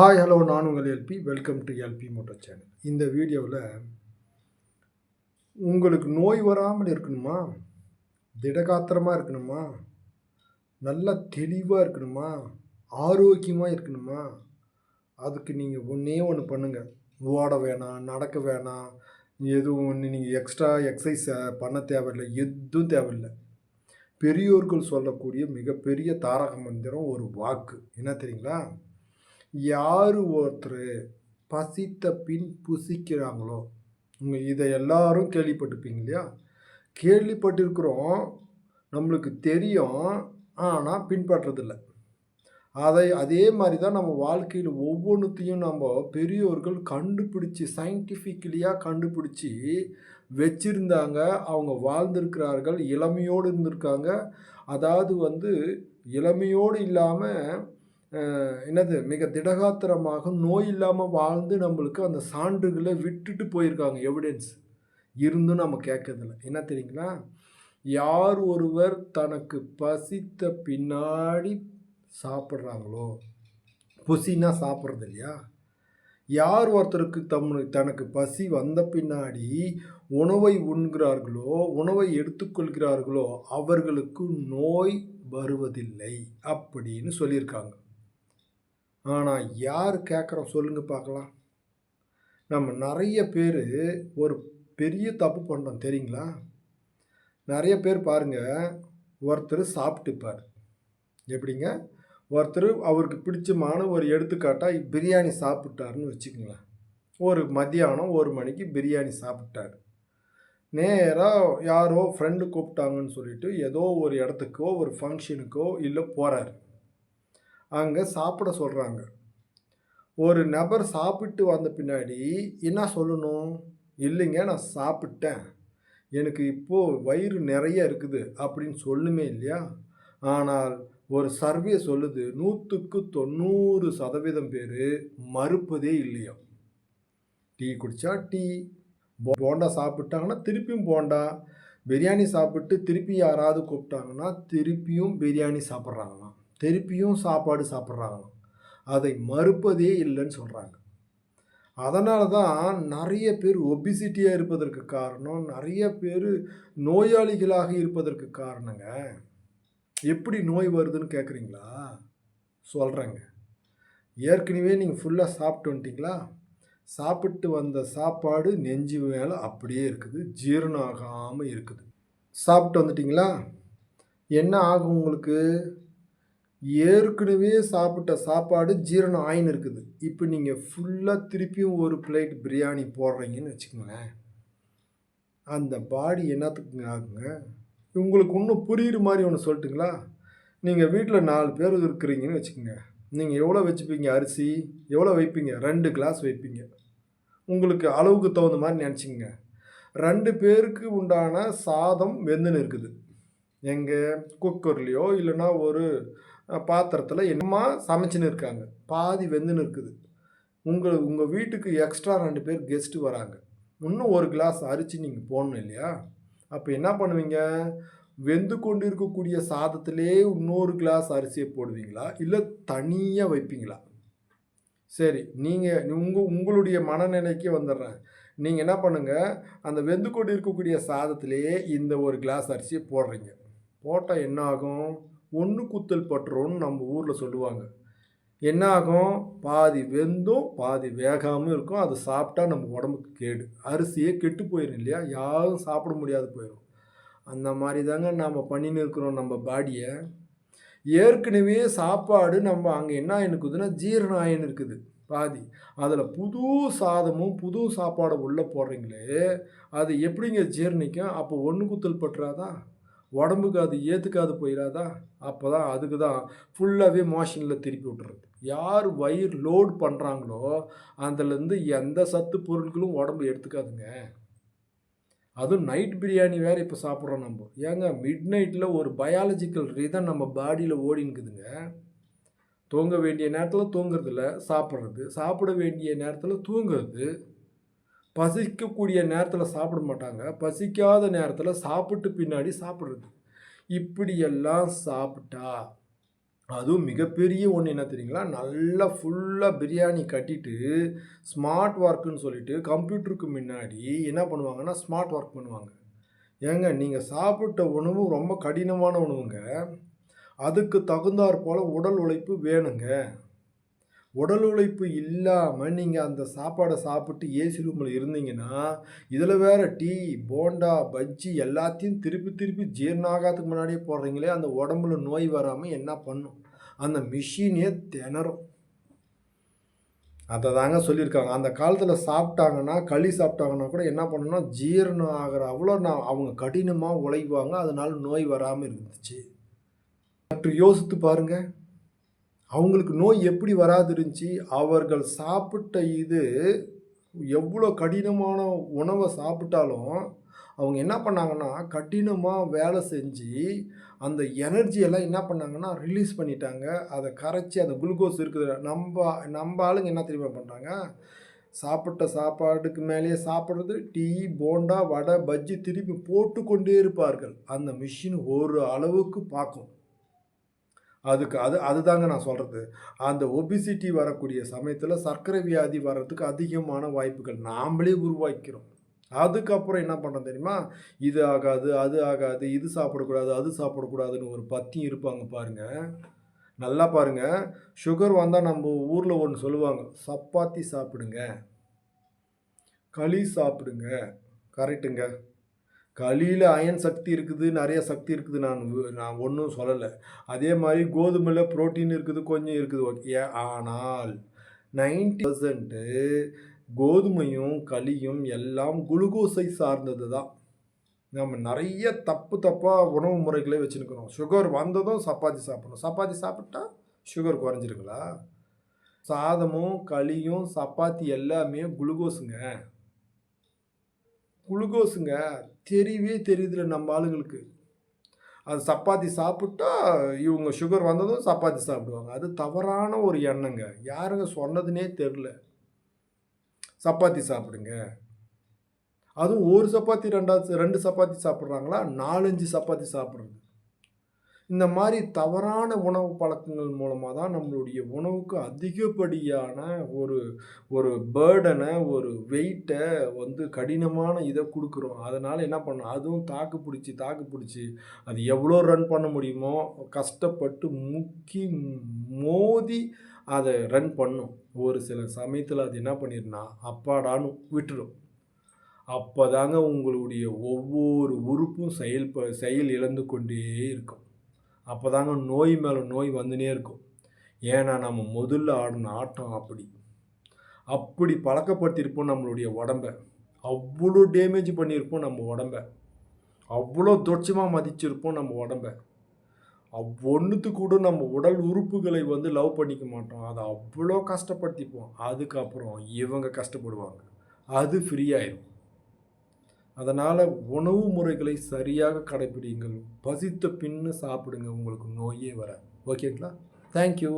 Hi hello நான் உங்கள் LP welcome to LP motor channel இந்த வீடியோவில் உங்களுக்கு நோய் வராமல் இருக்கணுமா? திடகாத்திரமாக இருக்கணுமா? நல்லா தெளிவாக இருக்கணுமா? ஆரோக்கியமாக இருக்கணுமா? அதுக்கு நீங்கள் ஒன்றே ஒன்று பண்ணுங்கள் ஓட வேணாம் நடக்க வேணாம் எதுவும் ஒன்று நீங்கள் எக்ஸ்ட்ரா எக்ஸசைஸ் பண்ண தேவையில்லை எதுவும் தேவையில்லை. பெரியோர்கள் சொல்லக்கூடிய மிகப்பெரிய தாரக மந்திரம் ஒரு வாக்கு. என்ன தெரியுங்களா? யார் ஒருத்தர் பசித்த பின் புசிக்கிறாங்களோ? இதை எல்லாரும் கேள்விப்பட்டிருப்பீங்க இல்லையா? கேள்விப்பட்டிருக்கிறோம். நம்மளுக்கு தெரியும். ஆனால் பின்பற்றதில்லை. அதை அதே மாதிரி தான் நம்ம வாழ்க்கையில் ஒவ்வொன்றுத்தையும் நம்ம பெரியோர்கள் கண்டுபிடிச்சி சயின்டிஃபிக்கலியாக கண்டுபிடிச்சி வச்சிருந்தாங்க. அவங்க வாழ்ந்திருக்கிறார்கள். இளமையோடு இருந்திருக்காங்க. அதாவது வந்து இளமையோடு இல்லாமல் என்னது மிக திடகாத்திரமாக நோய் இல்லாமல் வாழ்ந்து நம்மளுக்கு அந்த சான்றுகளை விட்டுட்டு போயிருக்காங்க எவிடன்ஸ் இருந்தும் நம்ம கேட்கறதில்ல. என்ன தெரியுங்களா? யார் ஒருவர் தனக்கு பசித்த பின்னாடி சாப்பிட்றாங்களோ புசினா சாப்பிட்றது இல்லையா யார் ஒருத்தருக்கு தம் தனக்கு பசி வந்த பின்னாடி உணவை உண்கிறார்களோ உணவை எடுத்துக்கொள்கிறார்களோ அவர்களுக்கு நோய் வருவதில்லை அப்படின்னு சொல்லியிருக்காங்க. ஆனால் யார் கேட்குறோம் சொல்லுங்கள் பார்க்கலாம். நம்ம நிறைய பேர் ஒரு பெரிய தப்பு பண்ணுறோம் தெரியுங்களா? நிறைய பேர் பாருங்கள் ஒருத்தர் சாப்பிட்டுப்பார். எப்படிங்க? ஒருத்தர் அவருக்கு பிடிச்சமான ஒரு எடுத்துக்காட்டாக பிரியாணி சாப்பிட்டாருன்னு வச்சுக்கோங்களேன். ஒரு மத்தியானம் ஒரு மணிக்கு பிரியாணி சாப்பிட்டார். நேராக யாரோ ஃப்ரெண்டு கூப்பிட்டாங்கன்னு சொல்லிட்டு ஏதோ ஒரு இடத்துக்கோ ஒரு ஃபங்க்ஷனுக்கோ இல்லை போகிறார் அங்கே சாப்பிட சொல்கிறாங்க ஒரு நபர் சாப்பிட்டு வந்த பின்னாடி என்ன சொல்லணும்? இல்லைங்க நான் சாப்பிட்டேன். எனக்கு இப்போது வயிறு நிறைய இருக்குது அப்படின்னு சொல்லுமே இல்லையா? ஆனால் ஒரு சர்வே சொல்லுது நூற்றுக்கு தொண்ணூறு சதவீதம் பேர் மறுப்பதே இல்லையா? டீ குடித்தா டீ போண்டா சாப்பிட்டாங்கன்னா திருப்பியும் போண்டா. பிரியாணி சாப்பிட்டு திருப்பி யாராவது கூப்பிட்டாங்கன்னா திருப்பியும் பிரியாணி சாப்பிட்றாங்க திருப்பியும் சாப்பாடு சாப்பிட்றாங்களாம். அதை மறுப்பதே இல்லைன்னு சொல்கிறாங்க அதனால தான் நிறைய பேர் ஒபிசிட்டியாக இருப்பதற்கு காரணம் நிறைய பேர் நோயாளிகளாக இருப்பதற்கு காரணங்க. எப்படி நோய் வருதுன்னு கேட்குறீங்களா சொல்கிறேங்க ஏற்கனவே நீங்கள் ஃபுல்லாக சாப்பிட்டு வந்துட்டிங்களா? சாப்பிட்டு வந்த சாப்பாடு நெஞ்சு மேலே அப்படியே இருக்குது ஜீரணம் ஆகாமல் இருக்குது. சாப்பிட்டு வந்துட்டிங்களா? என்ன ஆகும் உங்களுக்கு? ஏற்கனவே சாப்பிட்ட சாப்பாடு ஜீரணம் ஆயின்னு இருக்குது. இப்போ நீங்கள் ஃபுல்லாக திருப்பியும் ஒரு பிளேட் பிரியாணி போடுறீங்கன்னு வச்சுக்கோங்களேன். அந்த பாடி என்னத்துக்குங்க? ஆகுங்க உங்களுக்கு இன்னும் புரியுற மாதிரி ஒன்று சொல்லட்டுங்களா? நீங்கள் வீட்டில் நாலு பேர் இருக்கிறீங்கன்னு வச்சுக்கோங்க. நீங்கள் எவ்வளோ வச்சுப்பீங்க? அரிசி எவ்வளோ வைப்பீங்க? ரெண்டு கிளாஸ் வைப்பீங்க. உங்களுக்கு அளவுக்கு தகுந்த மாதிரி நினச்சிங்க ரெண்டு பேருக்கு உண்டான சாதம் வெந்துன்னு இருக்குது. எங்கள் குக்கர்லேயோ இல்லைன்னா ஒரு பாத்திரத்தில் என்னமா சமைச்சின்னு இருக்காங்க. பாதி வெந்துன்னு இருக்குது. உங்கள் உங்கள் வீட்டுக்கு எக்ஸ்ட்ரா ரெண்டு பேர் கெஸ்ட்டு வராங்க. இன்னும் ஒரு கிளாஸ் அரிசி நீங்கள் போடணும் இல்லையா? அப்போ என்ன பண்ணுவீங்க? வெந்து கொண்டு இருக்கக்கூடிய சாதத்திலே இன்னொரு கிளாஸ் அரிசியை போடுவீங்களா? இல்லை தனியாக வைப்பீங்களா? சரி நீங்கள் உங்கள் உங்களுடைய மனநிலைக்கே வந்துடுறேன். நீங்கள் என்ன பண்ணுங்கள் அந்த வெந்து கொண்டு இருக்கக்கூடிய சாதத்திலேயே இந்த ஒரு கிளாஸ் அரிசியை போடுறீங்க. போட்டால் என்ன ஆகும்? ஒன்று குத்தல் பட்டுறோன்னு நம்ம ஊரில் சொல்லுவாங்க. என்ன ஆகும் பாதி வெந்தும் பாதி வேகாமல் இருக்கும். அதை சாப்பிட்டா நம்ம உடம்புக்கு கேடு. அரிசியே கெட்டு போயிடும் இல்லையா? யாரும் சாப்பிட முடியாது போயிடும் அந்த மாதிரி தாங்க நாம் பண்ணின்னு இருக்கிறோம் நம்ம பாடியை. ஏற்கனவே சாப்பாடு நம்ம அங்கே என்ன ஆயினுக்குதுன்னா ஜீரண ஆயின் இருக்குது பாதி. அதில் புது சாதமும் புது சாப்பாடும் உள்ளே போடுறீங்களே அது எப்படிங்க ஜீரணிக்கும்? அப்போ ஒன்று குத்தல் பட்டுறாதா உடம்புக்கு அது ஏற்றுக்காது போயிடாதா அப்போ தான் அதுக்கு தான் ஃபுல்லாகவே மோஷனில் திருப்பி விட்டுறது. யார் வயிறு லோடு பண்ணுறாங்களோ அதுலேருந்து எந்த சத்து பொருட்களும் உடம்பு எடுத்துக்காதுங்க. அதுவும் நைட் பிரியாணி வேறு இப்போ சாப்பிட்றோம் நம்ம. ஏங்க மிட் நைட்டில் ஒரு பயாலஜிக்கல் ரீதன் நம்ம பாடியில் ஓடினுக்குதுங்க தூங்க வேண்டிய நேரத்தில் தூங்குறதில்ல சாப்பிட்றது. சாப்பிட வேண்டிய நேரத்தில் தூங்குறது. பசிக்கக்கூடிய நேரத்தில் சாப்பிட மாட்டாங்க. பசிக்காத நேரத்தில் சாப்பிட்டு பின்னாடி சாப்பிட்றது. இப்படியெல்லாம் சாப்பிட்டா அதுவும் மிகப்பெரிய ஒன்று என்ன தெரியுங்களா? நல்லா ஃபுல்லாக பிரியாணி கட்டிட்டு ஸ்மார்ட் ஒர்க்குன்னு சொல்லிட்டு கம்ப்யூட்டருக்கு முன்னாடி என்ன பண்ணுவாங்கன்னா ஸ்மார்ட் ஒர்க் பண்ணுவாங்க. ஏங்க நீங்கள் சாப்பிட்ட உணவு ரொம்ப கடினமான உணவுங்க. அதுக்கு தகுந்தாற் போல் உடல் உழைப்பு வேணுங்க. உடல் உழைப்பு இல்லாமல் நீங்கள் அந்த சாப்பாடை சாப்பிட்டு ஏசி ரூமில் இருந்தீங்கன்னா இதில் வேறு டீ போண்டா பஜ்ஜி எல்லாத்தையும் திருப்பி திருப்பி ஜீரணாகாததுக்கு முன்னாடியே போடுறீங்களே அந்த உடம்புல நோய் வராமல் என்ன பண்ணும்? அந்த மிஷினே திணறும். அதை தாங்க சொல்லியிருக்காங்க. அந்த காலத்தில் சாப்பிட்டாங்கன்னா களி சாப்பிட்டாங்கன்னா கூட என்ன பண்ணணும்னா ஜீரணம் ஆகிற அவ்வளோ நான் அவங்க கடினமாக உழைப்பாங்க. அதனால நோய் வராமல் இருந்துச்சு. சற்று யோசித்து பாருங்கள் அவங்களுக்கு நோய் எப்படி வராது இருந்துச்சு அவர்கள் சாப்பிட்ட இது எவ்வளோ கடினமான உணவை சாப்பிட்டாலும் அவங்க என்ன பண்ணாங்கன்னா கடினமாக வேலை செஞ்சு அந்த எனர்ஜி எல்லாம் என்ன பண்ணாங்கன்னா ரிலீஸ் பண்ணிட்டாங்க. அதை கரைச்சி அந்த குளுக்கோஸ் இருக்குது. நம்ம நம்ம ஆளுங்க என்ன தெரியுமா பண்ணுறாங்க சாப்பிட்ட சாப்பாடுக்கு மேலேயே சாப்பிட்றது டீ போண்டா வடை பஜ்ஜி திருப்பி போட்டுக்கொண்டே இருப்பார்கள். அந்த மிஷின் ஒரு அளவுக்கு பார்க்கும். அதுக்கு அது அதுதாங்க நான் சொல்கிறது அந்த ஒபிசிட்டி வரக்கூடிய சமயத்தில் சர்க்கரை வியாதி வர்றதுக்கு அதிகமான வாய்ப்புகள் நாமளே உருவாக்கிறோம். அதுக்கப்புறம் என்ன பண்ணுறோம் தெரியுமா? இது ஆகாது அது ஆகாது இது சாப்பிடக்கூடாது அது சாப்பிடக்கூடாதுன்னு ஒரு பத்தியும் இருப்பாங்க பாருங்கள் நல்லா பாருங்கள் சுகர் வந்தால் நம்ம ஊரில் ஒன்று சொல்லுவாங்க சப்பாத்தி சாப்பிடுங்க களி சாப்பிடுங்க. கரெக்டுங்க களியில் அயன் சக்தி இருக்குது நிறைய சக்தி இருக்குது. நான் நான் ஒன்றும் சொல்லலை. அதே மாதிரி கோதுமையில் புரோட்டீன் இருக்குது கொஞ்சம் இருக்குது. ஓகே. ஆனால் நைன்டி பர்சன்ட்டு கோதுமையும் களியும் எல்லாம் குளுக்கோஸை சார்ந்தது தான். நம்ம நிறைய தப்பு தப்பாக உணவு முறைகளை வச்சுருக்கிறோம். சுகர் வந்ததும் சப்பாத்தி சாப்பிட்ணும். சப்பாத்தி சாப்பிட்டா சுகர் குறைஞ்சிருங்களா? சாதமும் களியும் சப்பாத்தி எல்லாமே குளுக்கோஸுங்க குளுக்கோஸுங்க தெரியவே தெரியுதுல நம்ம ஆளுங்களுக்கு. அது சப்பாத்தி சாப்பிட்டா இவங்க சுகர் வந்ததும் சப்பாத்தி சாப்பிடுவாங்க. அது தவறான ஒரு எண்ணங்க. யாருங்க சொன்னதுனே தெரில சப்பாத்தி சாப்பிடுங்க. அதுவும் ஒரு சப்பாத்தி ரெண்டாவது ரெண்டு சப்பாத்தி சாப்பிட்றாங்களா? நாலஞ்சு சப்பாத்தி சாப்பிட்றது. இந்த மாதிரி தவறான உணவு பழக்கங்கள் மூலமாக தான் நம்மளுடைய உணவுக்கு அதிகப்படியான ஒரு ஒரு பேர்டனை ஒரு வெயிட்டை வந்து கடினமான இதை கொடுக்குறோம். அதனால் என்ன பண்ணோம் அதுவும் தாக்கு பிடிச்சி தாக்கு பிடிச்சி அது எவ்வளோ ரன் பண்ண முடியுமோ கஷ்டப்பட்டு முக்கி மோதி அதை ரன் பண்ணும். ஒரு சில சமயத்தில் அது என்ன பண்ணிருந்தா அப்பாடான்னு விட்டுடும் அப்போ தாங்க உங்களுடைய ஒவ்வொரு உறுப்பும் செயல் ப செயல் இழந்து கொண்டே இருக்கும். அப்போ தாங்க நோய் மேலே நோய் வந்துனே இருக்கும். ஏன்னா நம்ம முதல்ல ஆடின ஆட்டம் அப்படி. அப்படி பழக்கப்படுத்தியிருப்போம் நம்மளுடைய உடம்ப. அவ்வளோ டேமேஜ் பண்ணியிருப்போம் நம்ம உடம்ப. அவ்வளோ தொட்சமாக மதிச்சிருப்போம் நம்ம உடம்ப. ஒன்றுத்து கூட நம்ம உடல் உறுப்புகளை வந்து லவ் பண்ணிக்க மாட்டோம். அதை அவ்வளோ கஷ்டப்படுத்திப்போம். அதுக்கப்புறம் இவங்க கஷ்டப்படுவாங்க. அது ஃப்ரீ ஆயிடும் அதனால் உணவு முறைகளை சரியாக கடைப்பிடிங்கள் பசித்த பின்னு சாப்பிடுங்க உங்களுக்கு நோயே வர ஓகேங்களா? தேங்க்யூ